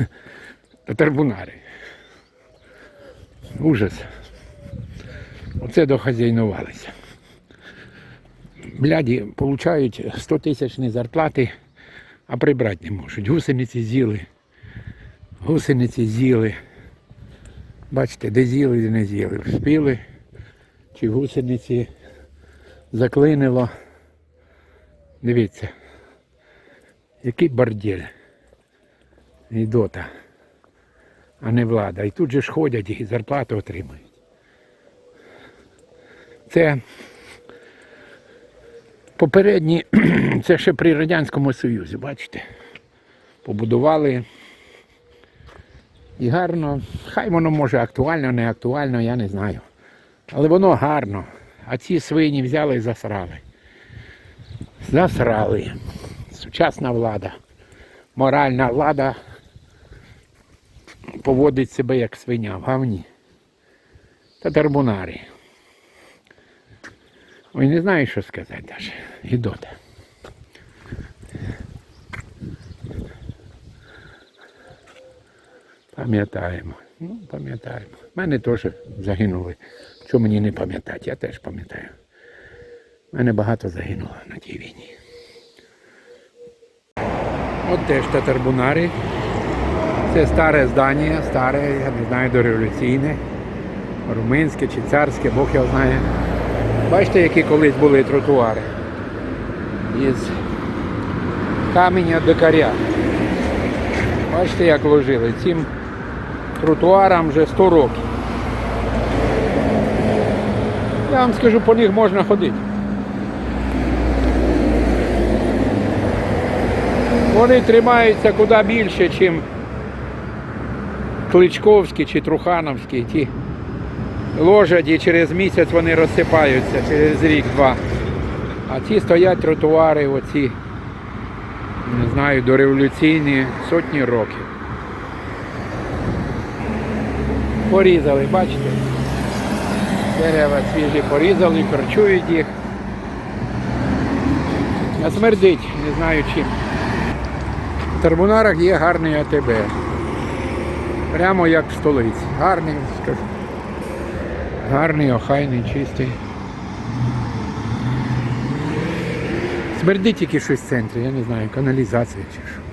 Татарбунари. Ужас. Оце дохазяйнувалися. Бляді получають 100 тисячні зарплати, а прибрати не можуть. Гусениці з'їли. Гусениці з'їли. Бачите, де з'їли, де не з'їли. Вспіли, чи гусениці заклинило. Дивіться, який бордель. Ідота, а не влада. І тут же ж ходять і зарплату отримують. Це попередні, це ще при Радянському Союзі, бачите? Побудували. І гарно, хай воно може актуально, не актуально, я не знаю. Але воно гарно. А ці свині взяли і засрали. Засрали. Сучасна влада. Моральна влада поводить себе як свиня в гавні. Татарбунари. Ой, не знаю, що сказати навіть. Гідота. Пам'ятаємо. Ну, пам'ятаємо. У мене теж загинули. Що мені не пам'ятати? Я теж пам'ятаю. У мене багато загинуло на тій війні. От теж татарбунари. Це старе здання, старе, я не знаю, дореволюційне, румунське чи царське, Бог його знає. Бачите, які колись були тротуари. Із каменя до каря. Бачите, як ложили. Цим тротуарам вже 100 років. Я вам скажу, по них можна ходити. Вони тримаються куди більше, ніж Кличковські чи Трухановські. Ті ложать і через місяць вони розсипаються, через рік-два. А ці стоять тротуари, оці, не знаю, дореволюційні сотні років. Порізали, бачите? Дерева свіжі порізали, харчують їх. А смердить, не знаю чим. В Тарбунарах є гарний АТБ. Прямо як в столиці. Гарний, скажу. Гарний, охайний, чистий. Смердить тільки щось в центрі, я не знаю, каналізація чи що.